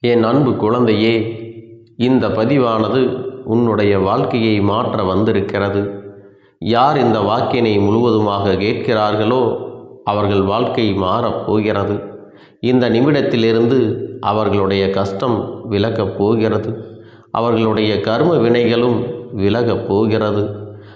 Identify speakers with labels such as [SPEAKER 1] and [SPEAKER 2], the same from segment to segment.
[SPEAKER 1] என் அன்பு குழந்தையே இந்த பதிவானது உன்னுடைய வாழ்க்கையை மாற்ற வந்திருக்கிறது. யார் இந்த வாக்கினை முழுவதுமாக கேட்கிறார்களோ அவர்கள் வாழ்க்கை மாறப் போகிறது. இந்த நிமிடத்திலிருந்து அவர்களுடைய கஷ்டம் விலகப் போகிறது. அவர்களுடைய கர்ம வினைகளும் விலகப் போகிறது.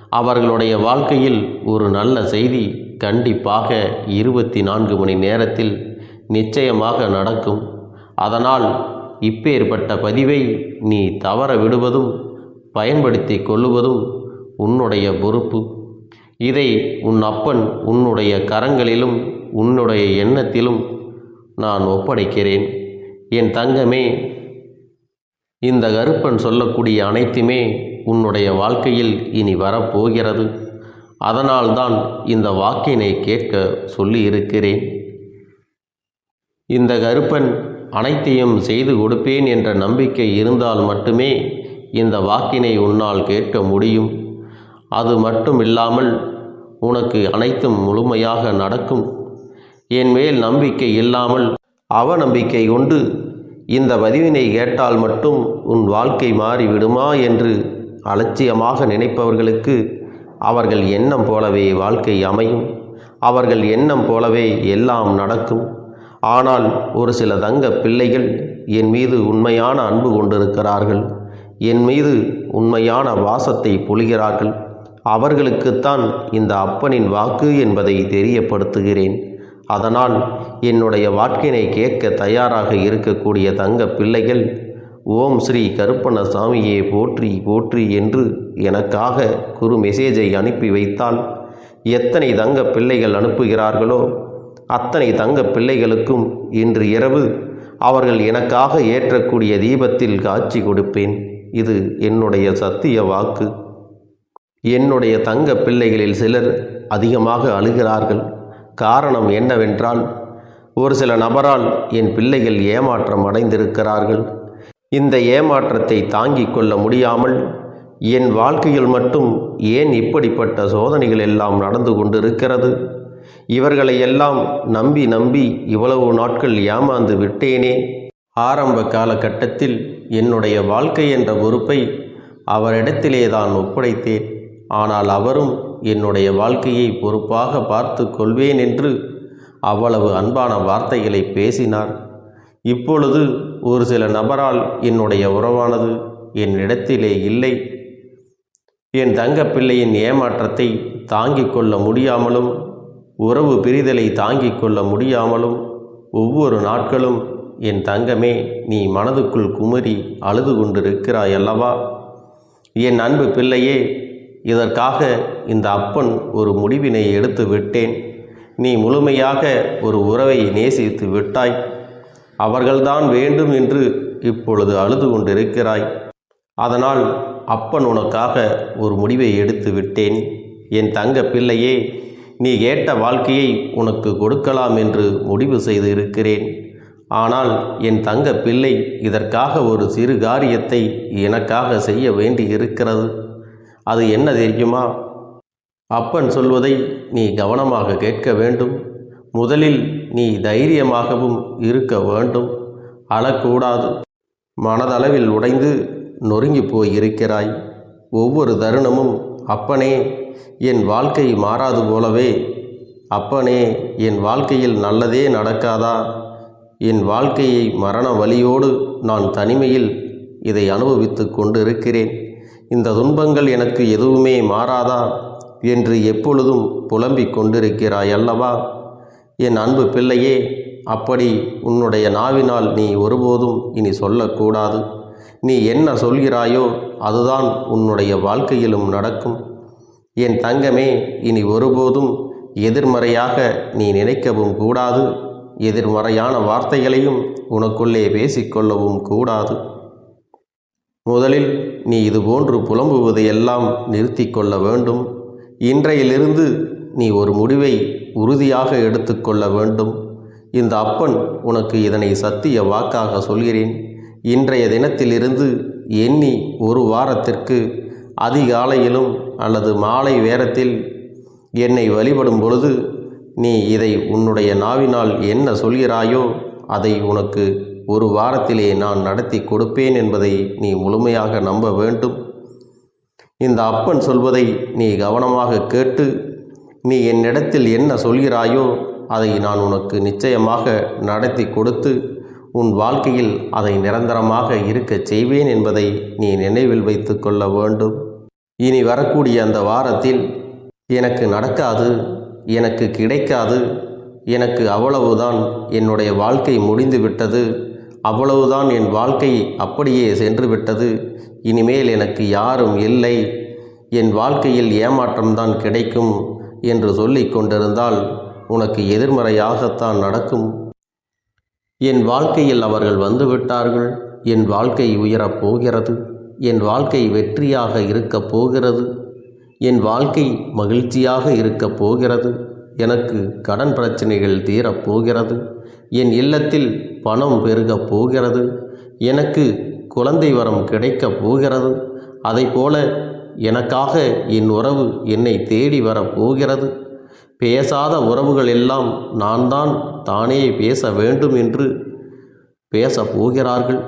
[SPEAKER 1] அவர்களுடைய வாழ்க்கையில் ஒரு நல்ல செய்தி கண்டிப்பாக இருபத்தி நான்கு மணி நேரத்தில் நிச்சயமாக நடக்கும். அதனால் இப்பேற்பட்ட பதிவை நீ தவற விடுவதும் பயன்படுத்தி கொள்ளுவதும் உன்னுடைய பொறுப்பு. இதை உன் அப்பன் உன்னுடைய கரங்களிலும் உன்னுடைய எண்ணத்திலும் நான் ஒப்படைக்கிறேன். என் தங்கமே இந்த கருப்பன் சொல்லக்கூடிய அனைத்துமே உன்னுடைய வாழ்க்கையில் இனி வரப்போகிறது. அதனால்தான் இந்த வாக்கினை கேட்க சொல்லி இருக்கிறேன் இந்த கருப்பன் அனைத்தையும் செய்து கொடுப்பேன் என்ற நம்பிக்கை இருந்தால் மட்டுமே இந்த வாக்கினை உன்னால் கேட்க முடியும். அது மட்டும் இல்லாமல் உனக்கு அனைத்தும் முழுமையாக நடக்கும். என் மேல் நம்பிக்கை இல்லாமல் அவநம்பிக்கை கொண்டு இந்த பதிவினை கேட்டால் மட்டும் உன் வாழ்க்கை மாறிவிடுமா என்று அலட்சியமாக நினைப்பவர்களுக்கு அவர்கள் எண்ணம் போலவே வாழ்க்கை அமையும். அவர்கள் எண்ணம் போலவே எல்லாம் நடக்கும். ஆனால் ஒரு சில தங்க பிள்ளைகள் என் மீது உண்மையான அன்பு கொண்டிருக்கிறார்கள். என் மீது உண்மையான வாசத்தை பொழிகிறார்கள். அவர்களுக்குத்தான் இந்த அப்பனின் வாக்கு என்பதை தெரியப்படுத்துகிறேன். அதனால் என்னுடைய வாக்கினை கேட்க தயாராக இருக்கக்கூடிய தங்க பிள்ளைகள் ஓம் ஸ்ரீ கருப்பண்ண சாமியே போற்றி போற்றி என்று எனக்காக குறு மெசேஜை அனுப்பி வைத்தால் எத்தனை தங்க பிள்ளைகள் அனுப்புகிறார்களோ அத்தனை தங்க பிள்ளைகளுக்கும் இன்று இரவு அவர்கள் எனக்காக ஏற்றக்கூடிய தீபத்தில் காட்சி கொடுப்பேன். இது என்னுடைய சத்திய வாக்கு. என்னுடைய தங்க பிள்ளைகளில் சிலர் அதிகமாக அழுகிறார்கள். காரணம் என்னவென்றால் ஒரு சில நபரால் என் பிள்ளைகள் ஏமாற்றம் அடைந்திருக்கிறார்கள். இந்த ஏமாற்றத்தை தாங்கிக் கொள்ள முடியாமல் என் வாழ்க்கையில் மட்டும் ஏன் இப்படிப்பட்ட சோதனைகள் எல்லாம் நடந்து கொண்டிருக்கிறது? இவர்களை எல்லாம் நம்பி நம்பி இவ்வளவு நாட்கள் ஏமாந்து விட்டேனே. ஆரம்ப காலகட்டத்தில் என்னுடைய வாழ்க்கை என்ற பொறுப்பை அவரிடத்திலே தான் ஒப்படைத்தேன். ஆனால் அவரும் என்னுடைய வாழ்க்கையை பொறுப்பாக பார்த்து கொள்வேன் என்று அவ்வளவு அன்பான வார்த்தைகளை பேசினார். இப்பொழுது ஒரு சில நபரால் என்னுடைய உறவானது என்னிடத்திலே இல்லை. என் தங்கப்பிள்ளையின் ஏமாற்றத்தை தாங்கிக் கொள்ள முடியாமலும் உறவு பிரிதலை தாங்கிக் கொள்ள முடியாமலும் ஒவ்வொரு நாட்களும் என் தங்கமே நீ மனதுக்குள் குமரி அழுது கொண்டிருக்கிறாய் அல்லவா? என் அன்பு பிள்ளையே இதற்காக இந்த அப்பன் ஒரு முடிவினை எடுத்து விட்டேன். நீ முழுமையாக ஒரு உறவை நேசித்து விட்டாய். அவர்கள்தான் வேண்டும் என்று இப்பொழுது அழுது கொண்டிருக்கிறாய். அதனால் அப்பன் உனக்காக ஒரு முடிவை எடுத்து விட்டேன். என் தங்க பிள்ளையே நீ கேட்ட வாழ்க்கையை உனக்கு கொடுக்கலாம் என்று முடிவு செய்து இருக்கிறேன் ஆனால் என் தங்க பிள்ளை இதற்காக ஒரு சிறு காரியத்தை எனக்காக செய்ய வேண்டி இருக்கிறது அது என்ன தெரியுமா? அப்பன் சொல்வதை நீ கவனமாக கேட்க வேண்டும். முதலில் நீ தைரியமாகவும் இருக்க வேண்டும். அழக்கூடாது. மனதளவில் உடைந்து நொறுங்கி போய் இருக்கிறாய் ஒவ்வொரு தருணமும் அப்பனே என் வாழ்க்கை மாறாது போலவே. அப்பனே என் வாழ்க்கையில் நல்லதே நடக்காதா? என் வாழ்க்கையை மரண வழியோடு நான் தனிமையில் இதை அனுபவித்து கொண்டிருக்கிறேன். இந்த துன்பங்கள் எனக்கு எதுவுமே மாறாதா? என்று எப்பொழுதும் புலம்பிக் கொண்டிருக்கிறாய் அல்லவா? என் அன்பு பிள்ளையே அப்படி உன்னுடைய நாவினால் நீ ஒருபோதும் இனி சொல்லக்கூடாது. நீ என்ன சொல்கிறாயோ அதுதான் உன்னுடைய வாழ்க்கையிலும் நடக்கும். என் தங்கமே இனி ஒருபோதும் எதிர்மறையாக நீ நினைக்கவும் கூடாது. எதிர்மறையான வார்த்தைகளையும் உனக்குள்ளே பேசிக்கொள்ளவும் கூடாது. முதலில் நீ இதுபோன்று புலம்புவதையெல்லாம் நிறுத்தி கொள்ள வேண்டும். இன்றையிலிருந்து நீ ஒரு முடிவை உறுதியாக எடுத்துக்கொள்ள வேண்டும். இந்த அப்பன் உனக்கு இதனை சத்திய வாக்காக சொல்கிறேன். இன்றைய தினத்திலிருந்து எண்ணி ஒரு வாரத்திற்கு அதிகாலையிலும் அல்லது மாலை வேரத்தில் என்னை வழிபடும் பொழுது நீ இதை உன்னுடைய நாவினால் என்ன சொல்கிறாயோ அதை உனக்கு ஒரு வாரத்திலே நான் நடத்தி கொடுப்பேன் என்பதை நீ முழுமையாக நம்ப வேண்டும். இந்த அப்பன் சொல்வதை நீ கவனமாக கேட்டு நீ என்னிடத்தில் என்ன சொல்கிறாயோ அதை நான் உனக்கு நிச்சயமாக நடத்தி கொடுத்து உன் வாழ்க்கையில் அதை நிரந்தரமாக இருக்கச் செய்வேன் என்பதை நீ நினைவில் வைத்து கொள்ள வேண்டும். இனி வரக்கூடிய அந்த வாரத்தில் எனக்கு நடக்காது எனக்கு கிடைக்காது எனக்கு அவ்வளவுதான் என்னுடைய வாழ்க்கை முடிந்து விட்டது அவ்வளவுதான் என் வாழ்க்கை அப்படியே சென்று விட்டது இனிமேல் எனக்கு யாரும் இல்லை என் வாழ்க்கையில் ஏமாற்றம்தான் கிடைக்கும் என்று சொல்லி கொண்டிருந்தால் உனக்கு எதிர்மறையாகத்தான் நடக்கும். என் வாழ்க்கையில் அவர்கள் வந்துவிட்டார்கள் என் வாழ்க்கை உயரப் போகிறது. என் வாழ்க்கை வெற்றியாக இருக்கப் போகிறது. என் வாழ்க்கை மகிழ்ச்சியாக இருக்கப் போகிறது. எனக்கு கடன் பிரச்சனைகள் தீரப் போகிறது. என் இல்லத்தில் பணம் பெருகப் போகிறது. எனக்கு குழந்தை வரம் கிடைக்கப் போகிறது. அதைப்போல எனக்காக என் உறவு என்னை தேடி வரப் போகிறது. பேசாத உறவுகள் எல்லாம் நான் தான் தானே பேச வேண்டும் என்று பேசப் போகிறார்கள்.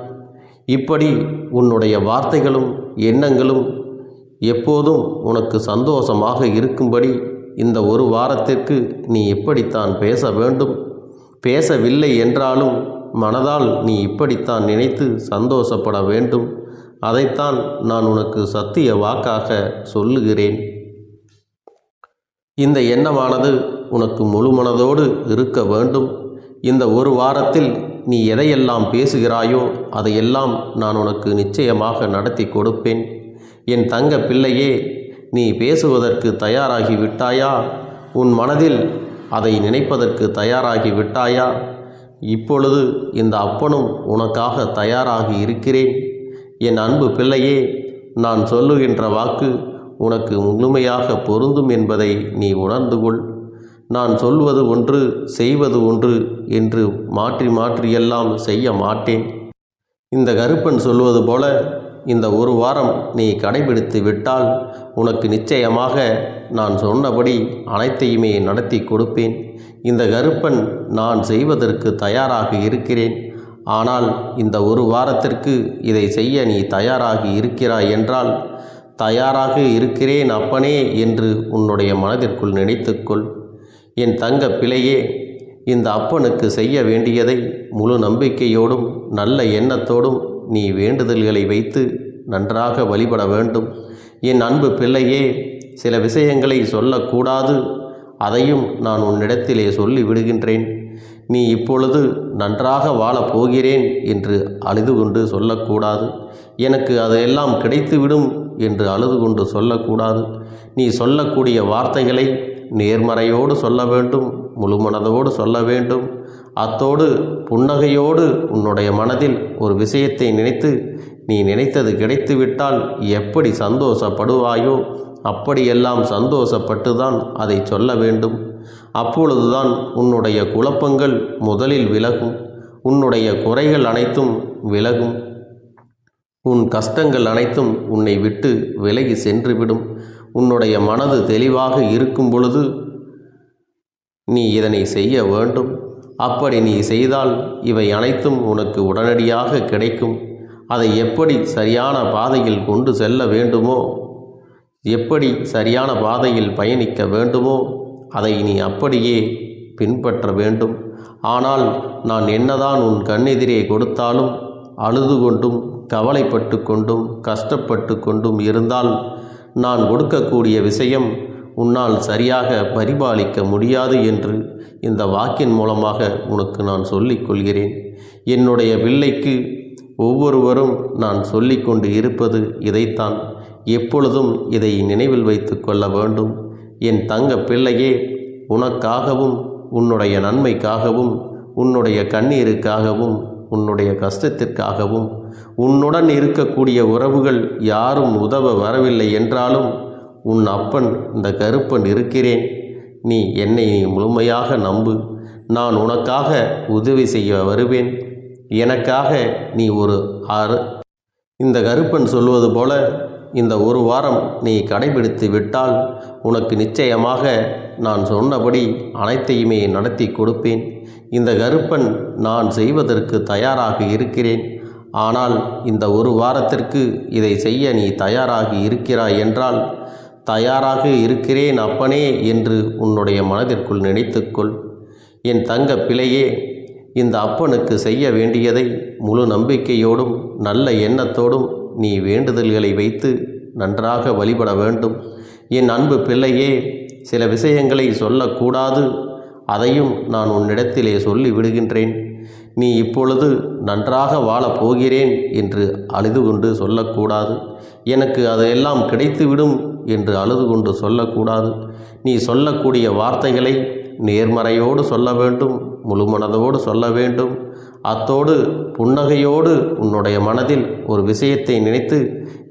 [SPEAKER 1] இப்படி உன்னுடைய வார்த்தைகளும் எண்ணங்களும் எப்போதும் உனக்கு சந்தோஷமாக இருக்கும்படி இந்த ஒரு வாரத்திற்கு நீ எப்படித்தான் பேச வேண்டும்? பேசவில்லை என்றாலும் மனதால் நீ இப்படித்தான் நினைத்து சந்தோஷப்பட வேண்டும். அதைத்தான் நான் உனக்கு சத்திய வாக்காக சொல்லுகிறேன். இந்த எண்ணமானது உனக்கு முழு மனதோடு இருக்க வேண்டும். இந்த ஒரு வாரத்தில் நீ எதையெல்லாம் பேசுகிறாயோ அதையெல்லாம் நான் உனக்கு நிச்சயமாக நடத்தி கொடுப்பேன். என் தங்க பிள்ளையே நீ பேசுவதற்கு தயாராகி விட்டாயா? உன் மனதில் அதை நினைப்பதற்கு தயாராகி விட்டாயா? இப்பொழுது இந்த அப்பனும் உனக்காக தயாராகி இருக்கிறேன். என் அன்பு பிள்ளையே நான் சொல்லுகின்ற வாக்கு உனக்கு முழுமையாக பொருந்தும் என்பதை நீ உணர்ந்து கொள். நான் சொல்வது ஒன்று செய்வது ஒன்று என்று மாற்றி மாற்றியெல்லாம் செய்ய மாட்டேன். இந்த கருப்பன் சொல்வது போல இந்த ஒரு வாரம் நீ கடைபிடித்து விட்டால் உனக்கு நிச்சயமாக நான் சொன்னபடி அனைத்தையுமே நடத்தி கொடுப்பேன். இந்த கருப்பன் நான் செய்வதற்கு தயாராக இருக்கிறேன். ஆனால் இந்த ஒரு வாரத்திற்கு இதை செய்ய நீ தயாராகி இருக்கிறாய் என்றால் தயாராக இருக்கிறேன் அப்பனே என்று உன்னுடைய மனதிற்குள் நினைத்துக்கொள். என் தங்க பிழையே இந்த அப்பனுக்கு செய்ய வேண்டியதை முழு நம்பிக்கையோடும் நல்ல எண்ணத்தோடும் நீ வேண்டுதல்களை வைத்து நன்றாக வழிபட வேண்டும். என் அன்பு பிள்ளையே சில விஷயங்களை சொல்லக்கூடாது. அதையும் நான் உன்னிடத்திலே சொல்லி விடுகின்றேன். நீ இப்பொழுது நன்றாக வாழப் போகிறேன் என்று அழுது கொண்டு சொல்லக்கூடாது. எனக்கு அதையெல்லாம் கிடைத்துவிடும் என்று அழுது கொண்டு சொல்லக்கூடாது. நீ சொல்லக்கூடிய வார்த்தைகளை நேர்மறையோடு சொல்ல வேண்டும் முழு மனதோடு சொல்ல வேண்டும். அத்தோடு புன்னகையோடு உன்னுடைய மனதில் ஒரு விஷயத்தை நினைத்து நீ நினைத்தது கிடைத்துவிட்டால் எப்படி சந்தோஷப்படுவாயோ அப்படியெல்லாம் சந்தோஷப்பட்டு தான் அதை சொல்ல வேண்டும். அப்பொழுதுதான் உன்னுடைய குழப்பங்கள் முதலில் விலகும் உன்னுடைய குறைகள் அனைத்தும் விலகும். உன் கஷ்டங்கள் அனைத்தும் உன்னை விட்டு விலகி சென்றுவிடும். உன்னுடைய மனது தெளிவாக இருக்கும் பொழுது நீ இதனை செய்ய வேண்டும். அப்படி நீ செய்தால் இவை அனைத்தும் உனக்கு உடனடியாக கிடைக்கும். அதை எப்படி சரியான பாதையில் கொண்டு செல்ல வேண்டுமோ எப்படி சரியான பாதையில் பயணிக்க வேண்டுமோ அதை நீ அப்படியே பின்பற்ற வேண்டும். ஆனால் நான் என்னதான் உன் கண்ணெதிரே கொடுத்தாலும் அழுது கொண்டும் கவலைப்பட்டு கொண்டும் கஷ்டப்பட்டு கொண்டும் இருந்தால் நான் கொடுக்கக்கூடிய விஷயம் உன்னால் சரியாக பரிபாலிக்க முடியாது என்று இந்த வாக்கின் மூலமாக உனக்கு நான் சொல்லிக் கொள்கிறேன். என்னுடைய பிள்ளைக்கு ஒவ்வொருவரும் நான் சொல்லிக்கொண்டு இருப்பது இதைத்தான். எப்பொழுதும் இதை நினைவில் வைத்து கொள்ள வேண்டும். என் தங்க பிள்ளையே உனக்காகவும் உன்னுடைய நன்மைக்காகவும் உன்னுடைய கண்ணீருக்காகவும் உன்னுடைய கஷ்டத்திற்காகவும் உன்னுடன் இருக்கக்கூடிய உறவுகள் யாரும் உதவ வரவில்லை என்றாலும் உன் அப்பன் இந்த கருப்பன் இருக்கிறேன். நீ என்னை நீ முழுமையாக நம்பு. நான் உனக்காக உதவி செய்ய வருவேன். எனக்காக நீ ஒரு ஆறு இந்த கருப்பன் சொல்வது போல இந்த ஒரு வாரம் நீ கடைபிடித்து விட்டால் உனக்கு நிச்சயமாக நான் சொன்னபடி அனைத்தையுமே நடத்தி கொடுப்பேன். இந்த கருப்பன் நான் செய்வதற்கு தயாராக இருக்கிறேன். ஆனால் இந்த ஒரு வாரத்திற்கு இதை செய்ய நீ தயாராக இருக்கிறாய் என்றால் தயாராக இருக்கிறேன் அப்பனே என்று உன்னுடைய மனதிற்குள் நினைத்துக்கொள். என் தங்க பிழையே இந்த அப்பனுக்கு செய்ய வேண்டியதை முழு நம்பிக்கையோடும் நல்ல எண்ணத்தோடும் நீ வேண்டுதல்களை வைத்து நன்றாக வழிபட வேண்டும். என் அன்பு பிள்ளையே சில விஷயங்களை சொல்லக்கூடாது. அதையும் நான் உன்னிடத்திலே சொல்லி விடுகின்றேன். நீ இப்பொழுது நன்றாக வாழப் போகிறேன் என்று அழுது கொண்டு சொல்லக்கூடாது. எனக்கு அதையெல்லாம் கிடைத்துவிடும் என்று அழுது கொண்டு சொல்லக்கூடாது. நீ சொல்லக்கூடிய வார்த்தைகளை நேர்மறையோடு சொல்ல வேண்டும் முழுமனதோடு சொல்ல வேண்டும். அத்தோடு புன்னகையோடு உன்னுடைய மனதில் ஒரு விஷயத்தை நினைத்து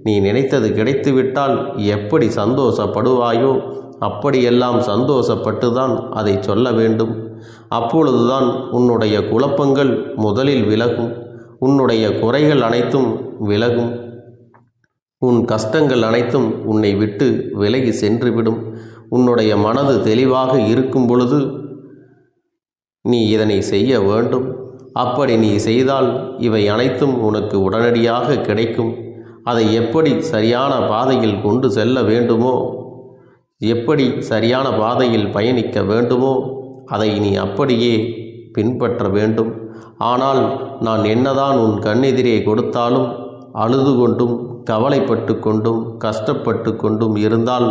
[SPEAKER 1] நீ நினைத்தது கிடைத்துவிட்டால் எப்படி சந்தோஷப்படுவாயோ அப்படியெல்லாம் சந்தோஷப்பட்டு தான் அதை சொல்ல வேண்டும். அப்பொழுதுதான் உன்னுடைய குழப்பங்கள் முதலில் விலகும் உன்னுடைய குறைகள் அனைத்தும் விலகும். உன் கஷ்டங்கள் அனைத்தும் உன்னை விட்டு விலகி சென்றுவிடும். உன்னுடைய மனது தெளிவாக இருக்கும் பொழுது நீ இதனை செய்ய வேண்டும். அப்படி நீ செய்தால் இவை அனைத்தும் உனக்கு உடனடியாக கிடைக்கும். அதை எப்படி சரியான பாதையில் கொண்டு செல்ல வேண்டுமோ எப்படி சரியான பாதையில் பயணிக்க வேண்டுமோ அதை நீ அப்படியே பின்பற்ற வேண்டும். ஆனால் நான் என்னதான் உன் கண்ணெதிரே கொடுத்தாலும் அழுது கொண்டும் கவலைப்பட்டு கொண்டும் கஷ்டப்பட்டு கொண்டும் இருந்தால்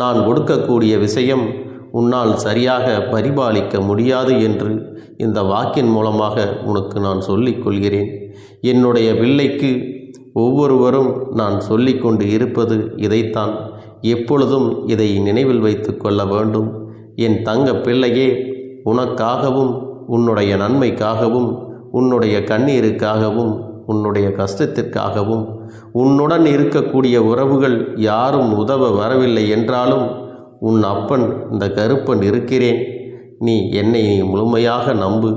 [SPEAKER 1] நான் கொடுக்கக்கூடிய விஷயம் உன்னால் சரியாக பரிபாலிக்க முடியாது என்று இந்த வாக்கின் மூலமாக உனக்கு நான் சொல்லிக் கொள்கிறேன். என்னுடைய பிள்ளைக்கு ஒவ்வொருவரும் நான் சொல்லிக்கொண்டு இருப்பது இதைத்தான். எப்பொழுதும் இதை நினைவில் வைத்து கொள்ள வேண்டும். என் தங்க பிள்ளையே உனக்காகவும் உன்னுடைய நன்மைக்காகவும் உன்னுடைய கண்ணீருக்காகவும் உன்னுடைய கஷ்டத்திற்காகவும் உன்னுடன் இருக்கக்கூடிய உறவுகள் யாரும் உதவ வரவில்லை என்றாலும் உன் அப்பன் இந்த கருப்பன் இருக்கிறேன். நீ என்னை நீ முழுமையாக நம்பு.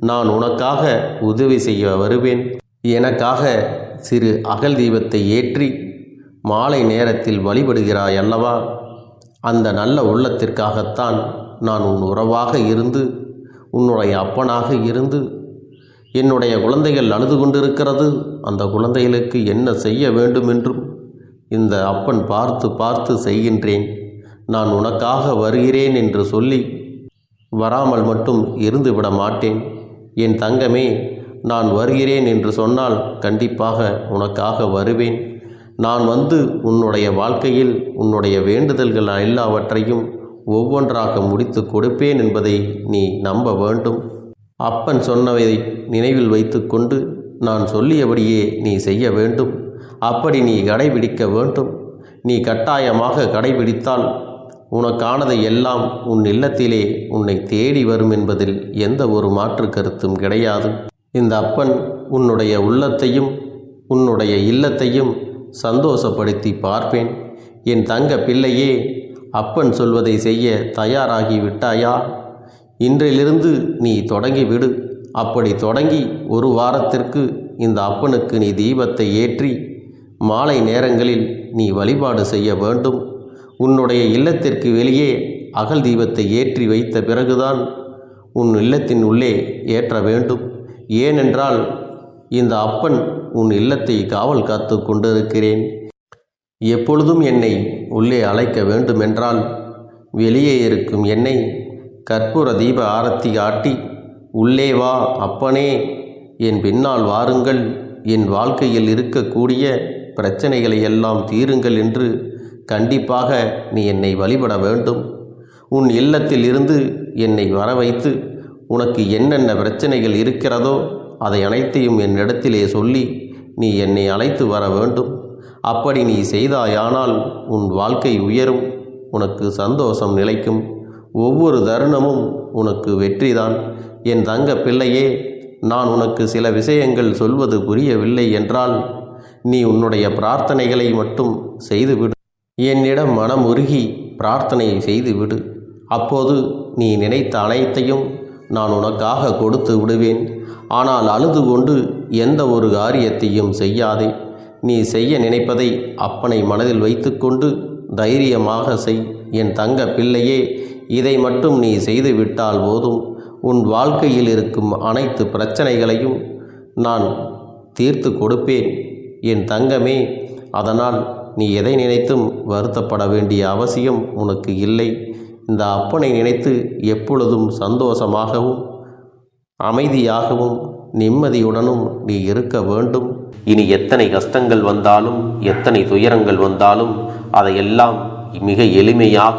[SPEAKER 1] நான் உனக்காக உதவி செய்ய வருவேன். எனக்காக சிறு அகல் தீபத்தை ஏற்றி மாலை நேரத்தில் வழிபடுகிறாய் அல்லவா? அந்த நல்ல உள்ளத்திற்காகத்தான் நான் உன் உறவாக இருந்து உன்னுடைய அப்பனாக இருந்து என்னுடைய குழந்தைகள் அழுது கொண்டிருக்கிறது. அந்த குழந்தைகளுக்கு என்ன செய்ய வேண்டும் என்றும் இந்த அப்பன் பார்த்து பார்த்து செய்கின்றேன். நான் உனக்காக வருகிறேன் என்று சொல்லி வராமல் மட்டும் இருந்து விட மாட்டேன். என் தங்கமே நான் வருகிறேன் என்று சொன்னால் கண்டிப்பாக உனக்காக வருவேன். நான் வந்து உன்னுடைய வாழ்க்கையில் உன்னுடைய வேண்டுதல்கள் எல்லாவற்றையும் ஒவ்வொன்றாக முடித்து கொடுப்பேன் என்பதை நீ நம்ப வேண்டும். அப்பன் சொன்னவை நினைவில் வைத்துக்கொண்டு நான் சொல்லியபடியே நீ செய்ய வேண்டும். அப்படி நீ கடைபிடிக்க வேண்டும். நீ கட்டாயமாக கடைபிடித்தால் உனக்கானதை எல்லாம் உன் இல்லத்திலே உன்னை தேடி வரும் என்பதில் எந்த ஒரு மாற்று கருத்தும் கிடையாது. இந்த அப்பன் உன்னுடைய உள்ளத்தையும் உன்னுடைய இல்லத்தையும் சந்தோஷப்படுத்தி பார்ப்பேன். என் தங்க பிள்ளையே அப்பன் சொல்வதை செய்ய தயாராகி விட்டாயா? இன்றிலிருந்து நீ தொடங்கி விடு அப்படி தொடங்கி ஒரு வாரத்திற்கு இந்த அப்பனுக்கு நீ தீபத்தை ஏற்றி மாலை நேரங்களில் நீ வழிபாடு செய்ய வேண்டும். உன்னுடைய இல்லத்திற்கு வெளியே அகல் தீபத்தை ஏற்றி வைத்த பிறகுதான் உன் இல்லத்தின் உள்ளே ஏற்ற வேண்டும். ஏனென்றால் இந்த அப்பன் உன் இல்லத்தை காவல் காத்து கொண்டிருக்கிறேன். எப்பொழுதும் என்னை உள்ளே அழைக்க வேண்டுமென்றால் வெளியே இருக்கும் என்னை கற்பூர தீப ஆரத்தி காட்டி உள்ளே வா அப்பனே என் பின்னால் வாருங்கள். என் வாழ்க்கையில் இருக்கக்கூடிய பிரச்சனைகளை எல்லாம் தீருங்கள் என்று கண்டிப்பாக நீ என்னை வழிபட வேண்டும். உன் இல்லத்தில் இருந்து என்னை வர வைத்து உனக்கு என்னென்ன பிரச்சனைகள் இருக்கிறதோ அதை அனைத்தையும் என்னிடத்திலே சொல்லி நீ என்னை அழைத்து வர வேண்டும். அப்படி நீ செய்தாயானால் உன் வாழ்க்கை உயரும் உனக்கு சந்தோஷம் நிலைக்கும். ஒவ்வொரு தருணமும் உனக்கு வெற்றிதான். என் தங்க பிள்ளையே நான் உனக்கு சில விஷயங்கள் சொல்வது புரியவில்லை என்றால் நீ உன்னுடைய பிரார்த்தனைகளை மட்டும் செய்துவிடு. என்னிடம் மனம் உருகி பிரார்த்தனை செய்துவிடு. அப்போது நீ நினைத்த அனைத்தையும் நான் உனக்காக கொடுத்து விடுவேன். ஆனால் அழுது கொண்டு எந்த ஒரு காரியத்தையும் செய்யாதே. நீ செய்ய நினைப்பதை அப்பனை மனதில் வைத்துக்கொண்டு தைரியமாக செய். என் தங்க பிள்ளையே இதை மட்டும் நீ செய்து விட்டால் போதும். உன் வாழ்க்கையில் இருக்கும் அனைத்து பிரச்சனைகளையும் நான் தீர்த்து கொடுப்பேன். என் தங்கமே அதனால் நீ எதை நினைத்தும் வருத்தப்பட வேண்டிய அவசியம் உனக்கு இல்லை. இந்த அப்பனை நினைத்து எப்பொழுதும் சந்தோஷமாகவும் அமைதியாகவும் நிம்மதியுடனும் நீ இருக்க வேண்டும். இனி எத்தனை கஷ்டங்கள் வந்தாலும் எத்தனை துயரங்கள் வந்தாலும் அதையெல்லாம் மிக எளிமையாக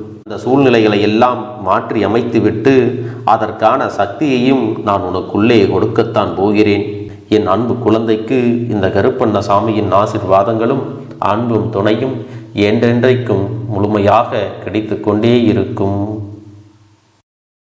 [SPEAKER 1] இந்த சூழ்நிலைகளை எல்லாம் மாற்றி அமைத்துவிட்டு அதற்கான சக்தியையும் நான் உனக்குள்ளே கொடுக்கத்தான் போகிறேன். என் அன்பு குழந்தைக்கு இந்த கருப்பண்ண சாமியின் ஆசிர்வாதங்களும் அன்பும் துணையும் என்றென்றைக்கும் முழுமையாக கிடைத்து கொண்டே இருக்கும்.